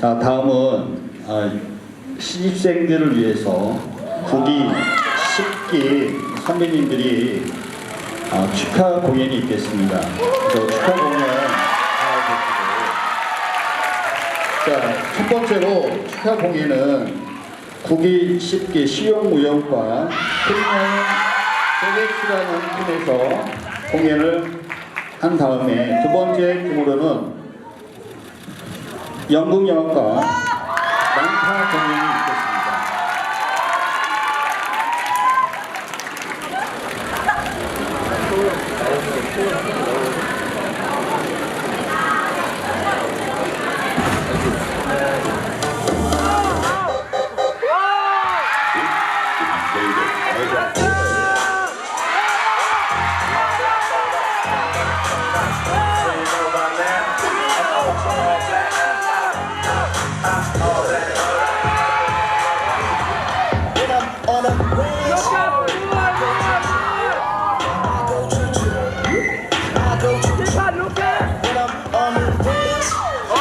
자, 다음은 아, 신입생들을 위해서 국기 10기 선배님들이 아, 축하 공연이 있겠습니다. 그래서 축하 공연 자, 첫 번째로 축하 공연은 국기 10기 시용무용과 프리미엄 세렉스라는 팀에서 공연을 한 다음에 두 번째 팀으로는 연극영화과 Did i'm on the.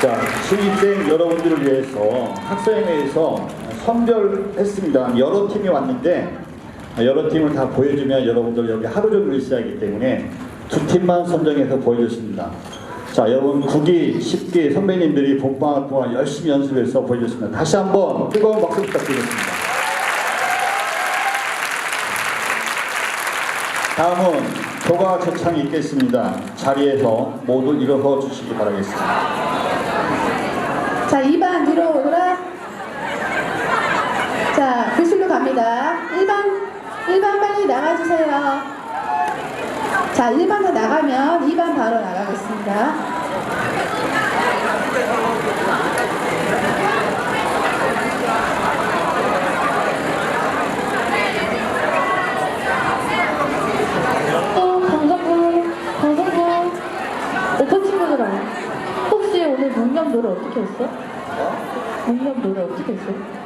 자, 신입생 여러분들을 위해서 학생회에서 선별했습니다. 여러 팀이 왔는데 여러 팀을 다 보여주면 여러분들 여기 하루 종일 있어야 하기 때문에 두 팀만 선정해서 보여줬습니다. 자, 여러분 9기, 10기 선배님들이 본방학 동안 열심히 연습해서 보여줬습니다. 다시 한번 뜨거운 박수 부탁드리겠습니다. 다음은 교가 제창이 있겠습니다. 자리에서 모두 일어서 주시기 바라겠습니다. 자, 2반 뒤로 오거라. 자, 교실로 갑니다. 1반, 1반 빨리 나가주세요. 자, 1반 다 나가면 2반 바로 나가겠습니다. 오늘 문경 노래 어떻게 했어? 문경 노래 어떻게 했어?